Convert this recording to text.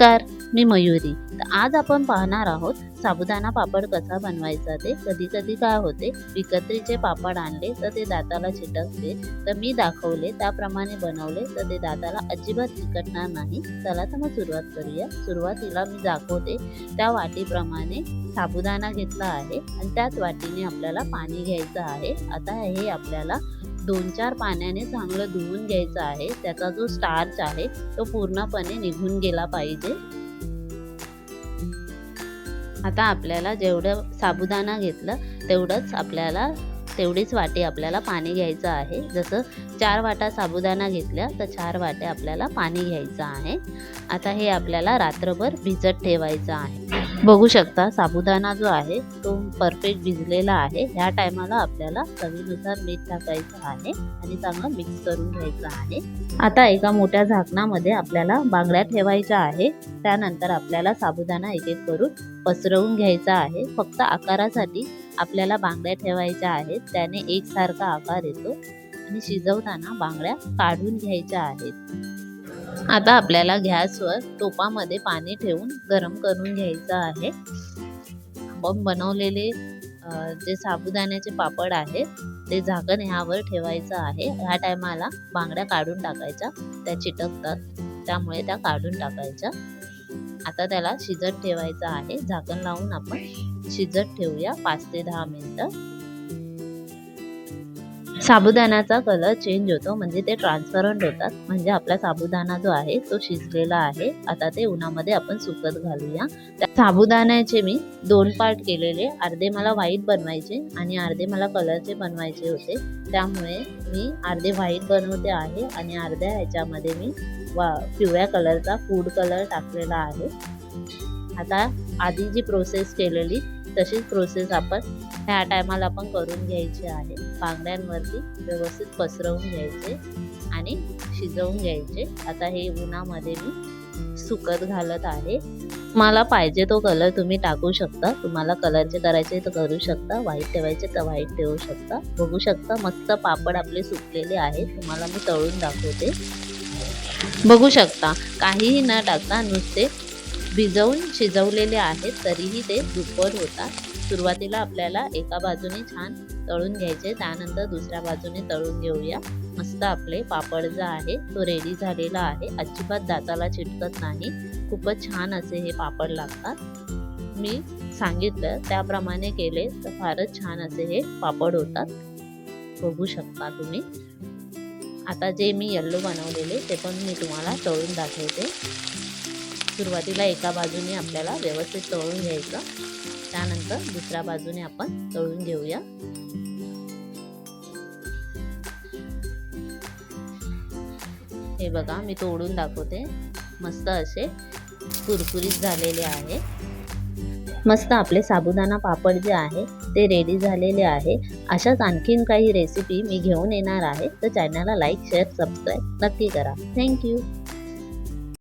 नमस्कार मी मयुरी. तर आज आपण पाहणार आहोत साबुदाणा पापड कसा बनवायचा ते कधी कधी काय होते विकत्रीचे पापड आणले तर ते दाताला चिटकते तर मी दाखवले त्याप्रमाणे बनवले तर ते दाताला अजिबात चिकटणार नाही. चला तर मग सुरुवात करूया. सुरुवातीला मी दाखवते त्या वाटीप्रमाणे साबुदाणा घेतला आहे आणि त्याच वाटीने आपल्याला पाणी घ्यायचं आहे. आता हे आपल्याला दोन चार पाण्याने चांगलं धुवून घ्यायचं आहे. त्याचा जो स्टार्च आहे तो पूर्णपणे निघून गेला पाहिजे. आता आपल्याला जेवढं साबुदाणा घेतलं तेवढंच आपल्याला तेवढीच वाटी आपल्याला पाणी घ्यायचं आहे. जसं चार वाटा साबुदाणा घेतल्या तर चार वाट्या आपल्याला पाणी घ्यायचं आहे. आता हे आपल्याला रात्रभर भिजत ठेवायचं आहे. बघू शकता साबुदाणा जो आहे तो परफेक्ट भिजलेला आहे. ह्या टायमाला आपल्याला चवीनुसार मीठ टाकायचं आहे आणि चांगलं मिक्स करून घ्यायचं आहे. आता एका मोठ्या झाकणामध्ये आपल्याला बांगड्या ठेवायच्या आहे. त्यानंतर आपल्याला साबुदाणा एक एक करून पसरवून घ्यायचा आहे. फक्त आकारासाठी आपल्याला बांगड्या ठेवायच्या आहेत त्याने एकसारखा आकार येतो आणि शिजवताना बांगड्या काढून घ्यायच्या आहेत. आता आपल्याला गॅसवर टोपामध्ये पाणी ठेवून गरम करून घ्यायचं आहे. आपण बनवलेले जे साबुदाण्याचे पापड आहेत ते झाकण ह्यावर ठेवायचं आहे. ह्या टायमाला बांगड्या काढून टाकायच्या. त्या चिटकतात. त्यामुळे त्या काढून टाकायच्या. आता त्याला शिजत ठेवायचं आहे. झाकण लावून आपण शिजत ठेवूया पाच ते दहा मिनिटं. साबुदाण्याचा कलर चेंज होतो म्हणजे ते ट्रान्सपरंट होतात. म्हणजे आपला साबुदाणा जो आहे तो शिजलेला आहे. आता ते उन्हामध्ये आपण सुकत घालूया. त्या साबुदाण्याचे मी दोन पार्ट केलेले. अर्धे मला व्हाईट बनवायचे आणि अर्धे मला कलरचे बनवायचे होते. त्यामुळे मी अर्धे व्हाईट बनवते आहे आणि अर्ध्या ह्याच्यामध्ये मी वा पिवळ्या कलरचा फूड कलर टाकलेला आहे. आता आधी जी प्रोसेस केलेली तशीच प्रोसेस आपण ह्या टायमाला पण करून घ्यायची आहे. बांगड्यांवरती व्यवस्थित पसरवून घ्यायचे आणि शिजवून घ्यायचे. आता हे उन्हामध्ये मी सुकत घालत आहे. तुम्हाला पाहिजे तो कलर तुम्ही टाकू शकता. तुम्हाला कलरचे करायचे तर करू शकता. व्हाईट ठेवायचे तर व्हाईट ठेवू शकता. बघू शकता मस्त पापड आपले सुकलेले आहेत. तुम्हाला मी तळून दाखवते. बघू शकता. काहीही न टाकता नुसते भिजवून शिजवलेले आहेत तरीही ते दुप्पट होतात. सुरुवातीला आपल्याला एका बाजूने छान तळून घ्यायचे त्यानंतर दुसऱ्या बाजूने तळून घेऊया. मस्त आपले पापड जो आहे तो रेडी झालेला आहे. अजिबात दाताला चिटकत नाही. खूपच छान असे हे पापड लागतात. मी सांगितलं त्याप्रमाणे केले तर फारच छान असे हे पापड होतात. बघू शकता तुम्ही. आता जे मी येल्लो बनवलेले ते पण मी तुम्हाला तळून दाखवते. सुरुवातीला एका बाजूने आपल्याला व्यवस्थित तळून घ्यायचं. त्यानंतर दुसऱ्या बाजूने आपण तळून घेऊया. हे बघा मी तोडून दाखवते. मस्त असे कुरकुरीत झालेले आहे. मस्त आपले साबुदाणा पापड जे आहे ते रेडी झालेले आहे. अशाच आणखीन काही रेसिपी मी घेऊन येणार आहे. तर चॅनलला लाईक शेअर सबस्क्राईब नक्की करा. थँक्यू